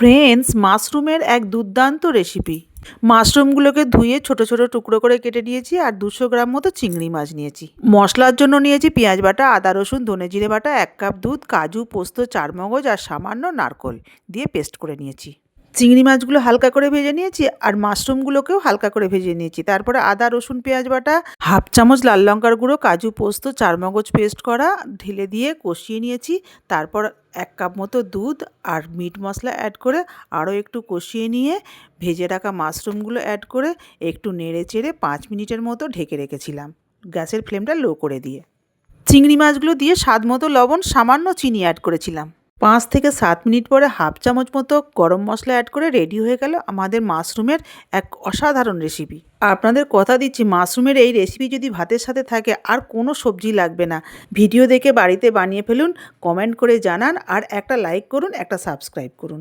Friends, মাশরুমের এক দুর্দান্ত recipe. মাশরুমগুলোকে ধুয়ে ছোট ছোট টুকরো করে কেটে নিয়েছি আর দুশো গ্রাম মতো চিংড়ি মাছ নিয়েছি। মশলার জন্য নিয়েছি পেঁয়াজ বাটা, আদা, রসুন, ধনে জিরে বাটা, এক কাপ দুধ, কাজু, পোস্ত, চারমগজ আর সামান্য নারকল দিয়ে পেস্ট করে নিয়েছি। চিংড়ি মাছগুলো হালকা করে ভেজে নিয়েছি আর মাশরুমগুলোকেও হালকা করে ভেজে নিয়েছি। তারপরে আদা, রসুন, পেঁয়াজ বাটা, হাফ চামচ লাল লঙ্কার গুঁড়ো, কাজু পোস্ত চারমগজ পেস্ট করা, ঢেলে দিয়ে কষিয়ে নিয়েছি। তারপর এক কাপ মতো দুধ আর মিট মশলা অ্যাড করে আরও একটু কষিয়ে নিয়ে ভেজে রাখা মাশরুমগুলো অ্যাড করে একটু নেড়ে চেড়ে পাঁচ মিনিটের মতো ঢেকে রেখেছিলাম। গ্যাসের ফ্লেমটা লো করে দিয়ে। চিংড়ি মাছগুলো দিয়ে স্বাদ মতো লবণ সামান্য চিনি অ্যাড করেছিলাম। পাঁচ থেকে সাত মিনিট পরে হাফ চামচ মতো গরম মশলা অ্যাড করে রেডি হয়ে গেল আমাদের মাশরুমের এক অসাধারণ রেসিপি আপনাদের কথা দিচ্ছি, মাশরুমের এই রেসিপি যদি ভাতের সাথে থাকে, আর কোনো সবজি লাগবে না। ভিডিও দেখে বাড়িতে বানিয়ে ফেলুন কমেন্ট করে জানান, আর একটা লাইক করুন, একটা সাবস্ক্রাইব করুন।